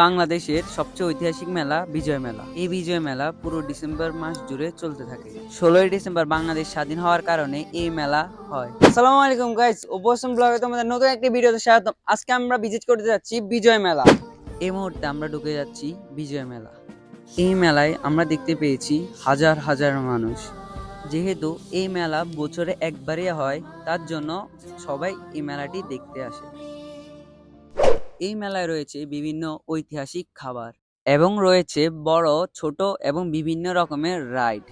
বাংলাদেশের সবচেয়ে ঐতিহাসিক মেলা বিজয় মেলা। এই বিজয় মেলা পুরো ডিসেম্বর মাস জুড়ে চলতে থাকে। ষোলোই ডিসেম্বর বাংলাদেশ স্বাধীন হওয়ার কারণে এই মেলা হয়। আসসালামু আলাইকুম গাইস উপসম ব্লগে তোমাদের নতুন একটি ভিডিওতে স্বাগতম। আজকে আমরা ভিজিট করতে যাচ্ছি বিজয় মেলা। এই মুহূর্তে আমরা ঢুকে যাচ্ছি বিজয় মেলা। এই মেলায় আমরা দেখতে পেয়েছি হাজার হাজার মানুষ। যেহেতু এই মেলা বছরে একবারই হয়, তার জন্য সবাই এই মেলাটি দেখতে আসে। এই মেলায় রয়েছে বিভিন্ন ঐতিহাসিক খাবার এবং রয়েছে বড় ছোট এবং বিভিন্ন রকমের রাইড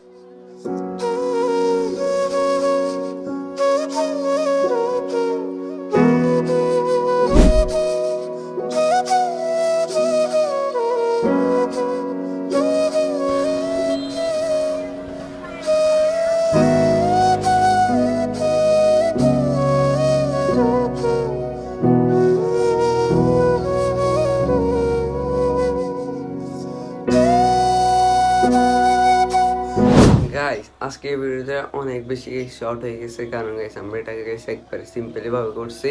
গাইস আজকে এই ভিডিওটা অনেক বেশি শর্ট হয়ে গেছে, কারণ গাইস আমরা এটাকে গাইস একবারে সিম্পলি ভাবে করছি।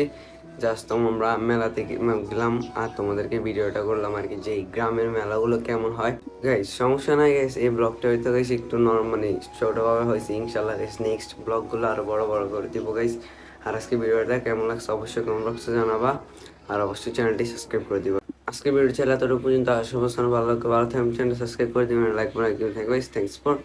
জাস্ট আমরা মেলা থেকে গেলাম আর তোমাদেরকে ভিডিওটা করলাম আর কি যে গ্রামের মেলাগুলো কেমন হয়। গাইস সমস্যা নাই গাইস এই ব্লগটা হয়তো গাইস একটু নর্মাল মানে ছোটভাবে হয়েছে ইনশাল্লাহ গাইস নেক্সট ব্লগগুলো আরও বড় বড় করে দিব গাইস আর আজকে ভিডিওটা কেমন লাগছে অবশ্যই কমেন্ট বক্সে জানাবা, আর অবশ্যই চ্যানেলটি সাবস্ক্রাইব করে দিবা। আজকে ভিডিও ছিল এতটুকু পর্যন্ত আসলে ভালো ভালো থাকবেন চ্যানেল সাবস্ক্রাইব করে দিবেন লাইক করে গাইস থ্যাংকস ফর